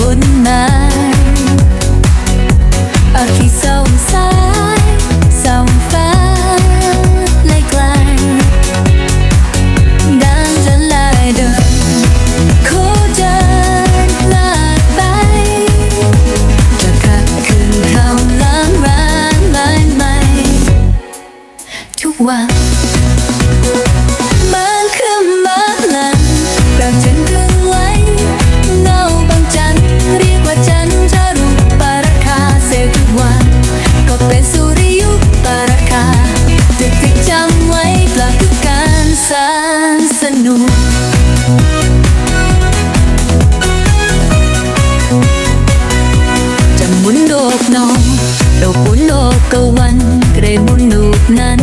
มุนมายเอาที่ส่องสายส่องฟ้าไกลไกลดังจะลายเดินโคจรลาดไปจะขัดคืนคำล้างร้างลายใหม่ทุกวัน ចាំមុនលោកនងលោកមុនលោកកវ៉ាន់ក្រេមុននោះណាន